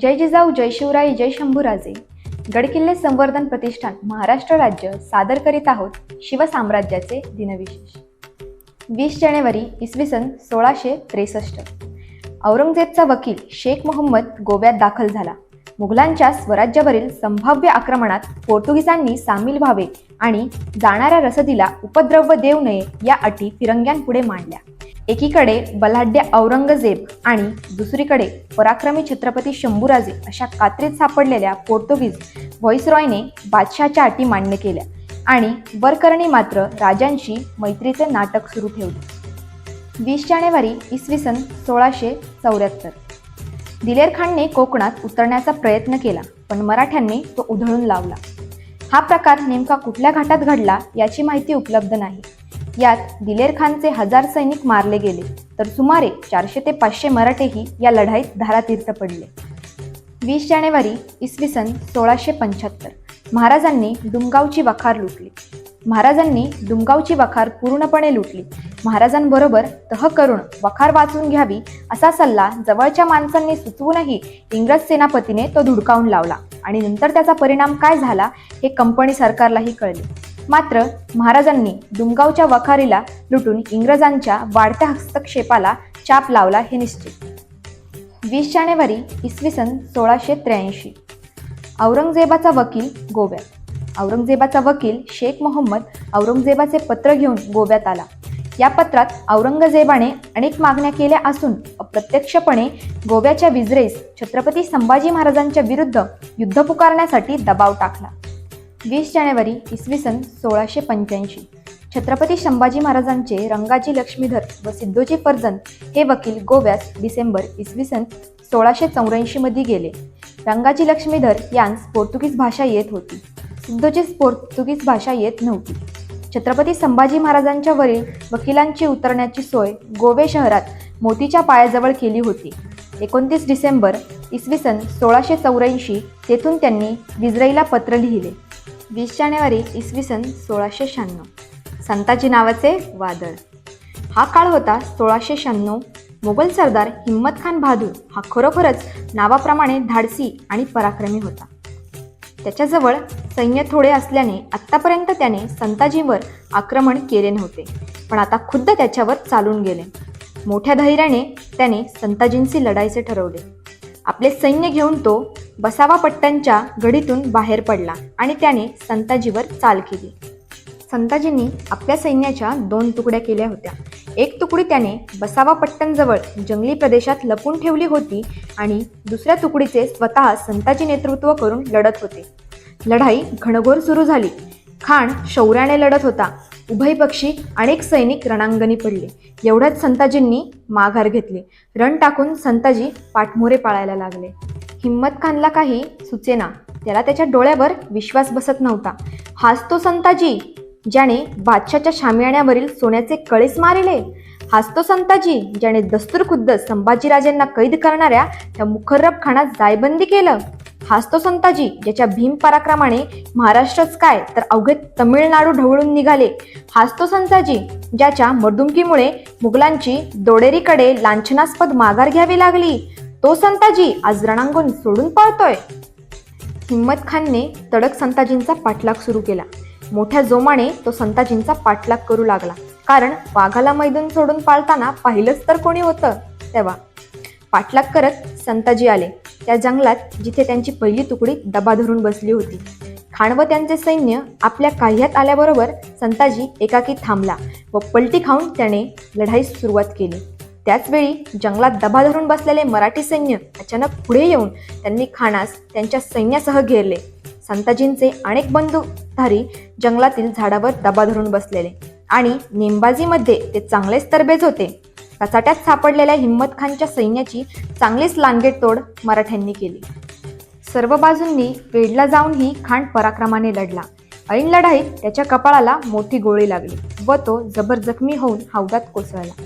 जय जिजाऊ जय शिवराय जय शंभूराजे. गडकिल्ले संवर्धन प्रतिष्ठान महाराष्ट्र राज्य. सादर करीत आहोत शिवसाम्राज्याचे दिनविशेष. वीस जानेवारी इसवी सन सोळाशे त्रेसष्ट. औरंगजेबचा वकील शेख मोहम्मद गोव्यात दाखल झाला. मुघलांच्या स्वराज्यावरील संभाव्य आक्रमणात पोर्तुगीजांनी सामील व्हावे आणि जाणाऱ्या रसदीला उपद्रव देऊ नये या अटी फिरंग्यांपुढे मांडल्या. एकीकडे बलाढ्य औरंगजेब आणि दुसरीकडे पराक्रमी छत्रपती शंभूराजे अशा कात्रीत सापडलेल्या पोर्तुगीज व्हॉइसरॉयने बादशाच्या अटी मान्य केल्या आणि वरकरणी मात्र राजांशी मैत्रीचे नाटक सुरू ठेवले. वीस जानेवारी इसवी सन सोळाशे चौऱ्याहत्तर. दिलेर खानने कोकणात उतरण्याचा प्रयत्न केला पण मराठ्यांनी तो उधळून लावला. हा प्रकार नेमका कुठल्या घाटात घडला याची माहिती उपलब्ध नाही. यात दिलेर खानचे हजार सैनिक मारले गेले तर सुमारे चारशे ते पाचशे मराठेही या लढाईत धारातीर्थ पडले. वीस जानेवारी इसवी सन सोळाशे पंच्याहत्तर महाराजांनी डुमगावची वखार लुटली. महाराजांनी डुमगावची वखार पूर्णपणे लुटली. महाराजांबरोबर तह करून वखार वाचून घ्यावी असा सल्ला जवळच्या माणसांनी सुचवूनही इंग्रज सेनापतीने तो धुडकावून लावला आणि नंतर त्याचा परिणाम काय झाला हे कंपनी सरकारलाही कळले. मात्र महाराजांनी दुमगावच्या वखारीला लुटून इंग्रजांच्या वाढत्या हस्तक्षेपाला चाप लावला हे निश्चित. वीस जानेवारी इसवी सन सोळाशे त्र्याऐंशी. औरंगजेबाचा वकील गोव्यात. औरंगजेबाचा वकील शेख मोहम्मद औरंगजेबाचे पत्र घेऊन गोव्यात आला. या पत्रात औरंगजेबाने अनेक मागण्या केल्या असून अप्रत्यक्षपणे गोव्याच्या विजरेस छत्रपती संभाजी महाराजांच्या विरुद्ध युद्ध पुकारण्यासाठी दबाव टाकला. वीस जानेवारी इसवी सन सोळाशे पंच्याऐंशी. छत्रपती संभाजी महाराजांचे रंगाजी लक्ष्मीधर व सिद्धोजी फर्जन हे वकील गोव्यात डिसेंबर इसवी सन सोळाशे चौऱ्याऐंशीमध्ये गेले. रंगाजी लक्ष्मीधर यांस पोर्तुगीज भाषा येत होती. सिद्धोजीस पोर्तुगीज भाषा येत नव्हती. छत्रपती संभाजी महाराजांच्या वरील वकिलांची उतरण्याची सोय गोवे शहरात मोतीच्या पायाजवळ केली होती. एकोणतीस डिसेंबर इसवी सन सोळाशे चौऱ्याऐंशी तेथून त्यांनी विजराईला पत्र लिहिले. वीस जानेवारी इसवी सन सोळाशे शहाण्णव. संताजी नावाचे वादळ. हा काळ होता सोळाशे शहाण्णव. मोगल सरदार हिम्मत खान बहादूर हा खरोखरच नावाप्रमाणे धाडसी आणि पराक्रमी होता. त्याच्याजवळ सैन्य थोडे असल्याने आत्तापर्यंत त्याने संताजीवर आक्रमण केले नव्हते. पण आता खुद्द त्याच्यावर चालून गेले. मोठ्या धैर्याने त्याने संताजींशी लढायचे ठरवले. आपले सैन्य घेऊन तो बसावा पट्ट्यांच्या गडीतून बाहेर पडला आणि त्याने संताजीवर चाल केली. संताजींनी आपल्या सैन्याच्या दोन तुकड्या केल्या होत्या. एक तुकडी त्याने बसावा पट्टणजवळ जंगली प्रदेशात लपून ठेवली होती आणि दुसऱ्या तुकडीचे स्वतः संताजी नेतृत्व करून लढत होते. लढाई घणघोर सुरू झाली. खाण शौर्याने लढत होता. उभय पक्षी अनेक सैनिक रणांगणी पडले. एवढ्याच संताजींनी माघार घेतली. रण टाकून संताजी पाठमोरे पाळायला लागले. हिम्मत खानला काही सुचेना. त्याला त्याच्या डोळ्यावर विश्वास बसत नव्हता. हाच तो संताजी ज्याने बादशाच्या शामियाण्यावरील सोन्याचे कळेस मारिले. हाच तो संताजी ज्याने दस्तूर खुद्द संभाजीराजेंना कैद करणाऱ्या त्या मुखर्रब खानात जायबंदी केलं. हाच तो संताजी ज्याच्या भीम पराक्रमाने महाराष्ट्रच काय तर अवघे तमिळनाडू ढवळून निघाले. हाच तो संताजी ज्याच्या मर्दुमकीमुळे मुघलांची दोडेरीकडे लांछनास्पद माघार घ्यावी लागली. तो संताजी आज रणांगण सोडून पळतोय. हिम्मत खानने तडक संताजींचा पाठलाग सुरू केला. मोठ्या जोमाने तो संताजींचा पाठलाग करू लागला. कारण वाघाला मैदान सोडून पाळताना पाहिलंच तर कोणी होतं तेव्हा. पाठलाग करत संताजी आले. त्या जंगलात जिथे त्यांची पहिली तुकडी दबा धरून बसली होती. खान व त्यांचे सैन्य आपल्या काह्यात आल्याबरोबर संताजी एकाकी थांबला व पलटी खाऊन त्याने लढाईस सुरुवात केली. त्याचवेळी जंगलात दबा धरून बसलेले मराठी सैन्य अचानक पुढे येऊन त्यांनी खानास त्यांच्या सैन्यासह घेरले. संताजींचे अनेक बंदूकधारी जंगलातील झाडावर दबा धरून बसलेले आणि नेमबाजीमध्ये ते चांगलेच तरबेज होते. कचाट्यात सापडलेल्या हिम्मत खानच्या सैन्याची चांगलीच लांगेटतोड मराठ्यांनी केली. सर्व बाजूंनी वेढला जाऊनही खान पराक्रमाने लढला. ऐन लढाईत त्याच्या कपाळाला मोठी गोळी लागली व तो जबर जखमी होऊन हौदात कोसळला.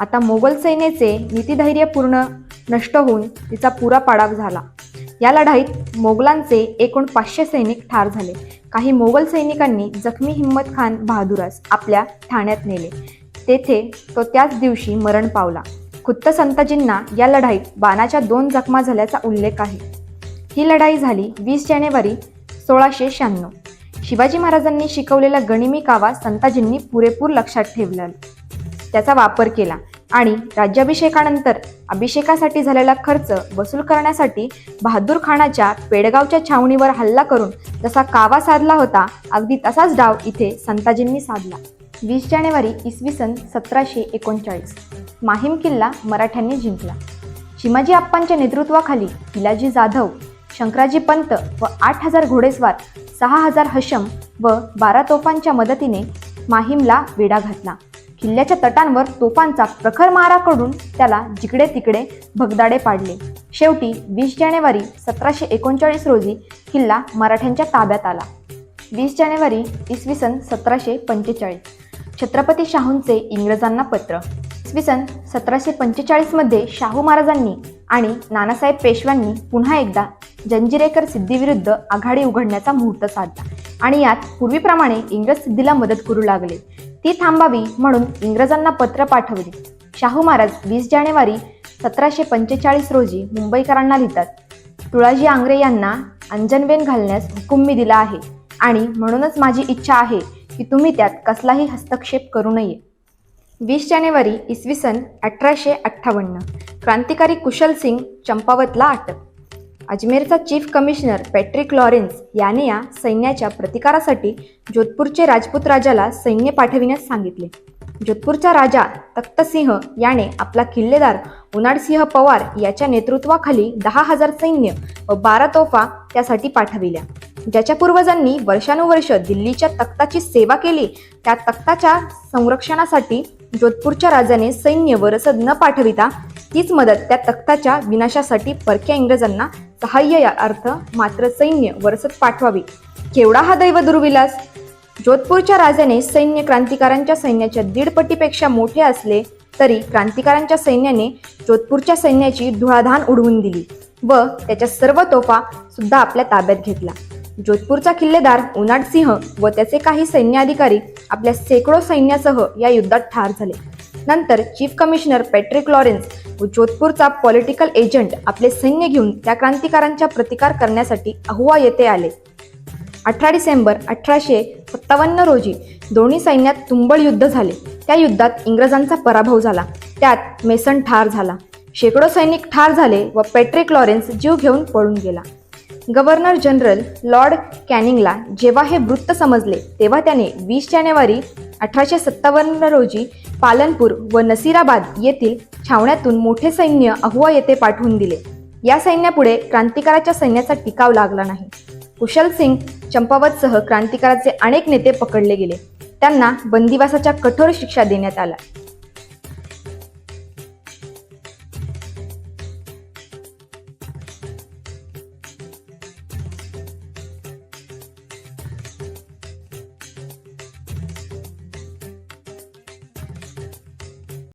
आता मोगल सैन्याचे नीतिधैर्यपूर्ण नष्ट होऊन तिचा पुरा पाडाव झाला. या लढाईत मोगलांचे एकूण पाचशे सैनिक ठार झाले. काही मोगल सैनिकांनी जखमी हिम्मत खान बहादुरास आपल्या ठाण्यात नेले. तेथे तो त्याच दिवशी मरण पावला. खुद्द संताजींना या लढाईत बाणाच्या दोन जखमा झाल्याचा उल्लेख आहे. ही लढाई झाली वीस जानेवारी सोळाशे शहाण्णव. शिवाजी महाराजांनी शिकवलेला गणिमी कावा संताजींनी पुरेपूर लक्षात ठेवला. त्याचा वापर केला. आणि राज्याभिषेकानंतर अभिषेकासाठी झालेला खर्च वसूल करण्यासाठी बहादूर खानाच्या पेडगावच्या छावणीवर हल्ला करून जसा कावा साधला होता अगदी तसाच डाव इथे संताजींनी साधला. वीस जानेवारी इसवी सन सतराशे एकोणचाळीस. माहीम किल्ला मराठ्यांनी जिंकला. शिमाजी आप्पांच्या नेतृत्वाखाली पिलाजी जाधव शंकराजी पंत व आठ हजार घोडेस्वार सहा हजार हशम व बारा तोफांच्या मदतीने माहीमला वेढा घातला. किल्ल्याच्या तटांवर तोफांचा प्रखर मारा करून त्याला जिकडे तिकडे भगदाडे पाडले. शेवटी वीस जानेवारी सतराशे एकोणचाळीस रोजी किल्ला मराठ्यांच्या ताब्यात आला. वीस जानेवारी इसवी सन सतराशे पंचेचाळीस. छत्रपती शाहूंचे इंग्रजांना पत्र. इसवी सन सतराशे पंचेचाळीसमध्ये शाहू महाराजांनी आणि नानासाहेब पेशव्यांनी पुन्हा एकदा जंजिरेकर सिद्धीविरुद्ध आघाडी उघडण्याचा मुहूर्त साधला आणि यात पूर्वीप्रमाणे इंग्रज सिद्धीला मदत करू लागले. ती थांबावी म्हणून इंग्रजांना पत्र पाठवले. शाहू महाराज वीस जानेवारी सतराशे पंचेचाळीस रोजी मुंबईकरांना लिहितात तुळाजी आंग्रे यांना अंजनवेन घालण्यास हुकुम मी दिला आहे आणि म्हणूनच माझी इच्छा आहे की तुम्ही त्यात कसलाही हस्तक्षेप करू नये. वीस जानेवारी इसवी सन अठराशे अठ्ठावन्न क्रांतिकारी कुशल सिंग चंपावतला अटक अजमेरचा चीफ कमिशनर पॅट्रिक लॉरेन्स याने या सैन्याच्या प्रतिकारासाठी जोधपूरचे राजपूत राजाला सैन्य पाठविण्यास सांगितले. जोधपूरचा राजा तख्तसिंह याने आपला किल्लेदार उनाडसिंह पवार याच्या नेतृत्वाखाली दहा हजार सैन्य व बारा तोफा त्यासाठी पाठविल्या. ज्याच्या पूर्वजांनी वर्षानुवर्ष दिल्लीच्या तख्ताची सेवा केली त्या तख्ताच्या संरक्षणासाठी जोधपूरच्या राजाने सैन्य व रसद न पाठविता तीच मदत त्या तख्ताच्या विनाशासाठी परक्या इंग्रजांना सहाय्य या अर्थ मात्र सैन्य व रसद पाठवावी. केवढा हा दैव दुर्विलास? जोधपूरच्या राजाने सैन्य क्रांतिकारांच्या सैन्याच्या दीडपटीपेक्षा मोठे असले तरी क्रांतिकारांच्या सैन्याने जोधपूरच्या सैन्याची धुळाधान उडवून दिली व त्याच्या सर्व तोफा सुद्धा आपल्या ताब्यात घेतला. जोधपूरचा किल्लेदार उनाडसिंह व त्याचे काही सैन्य अधिकारी आपल्या शेकडो सैन्यासह या युद्धात ठार झाले. नंतर चीफ कमिशनर पॅट्रिक लॉरेन्स व जोधपूरचा पॉलिटिकल एजंट आपले सैन्य घेऊन त्या क्रांतिकारांचा प्रतिकार करण्यासाठी अहुवा येथे आले. अठरा डिसेंबर अठराशे सत्तावन्न रोजी दोन्ही सैन्यात तुंबळ युद्ध झाले. त्या युद्धात इंग्रजांचा पराभव झाला. त्यात मेसन ठार झाला. शेकडो सैनिक ठार झाले व पॅट्रिक लॉरेन्स जीव घेऊन पळून गेला. गव्हर्नर जनरल लॉर्ड कॅनिंगला जेव्हा हे वृत्त समजले तेव्हा त्याने वीस जानेवारी अठराशे सत्तावन्न रोजी पालनपूर व नसीराबाद येथील छावण्यातून मोठे सैन्य अहुवा येथे पाठवून दिले. या सैन्यापुढे क्रांतिकाराच्या सैन्याचा टिकाव लागला नाही. कुशल सिंग चंपावतसह क्रांतिकाराचे अनेक नेते पकडले गेले. त्यांना बंदिवासाच्या कठोर शिक्षा देण्यात आल्या.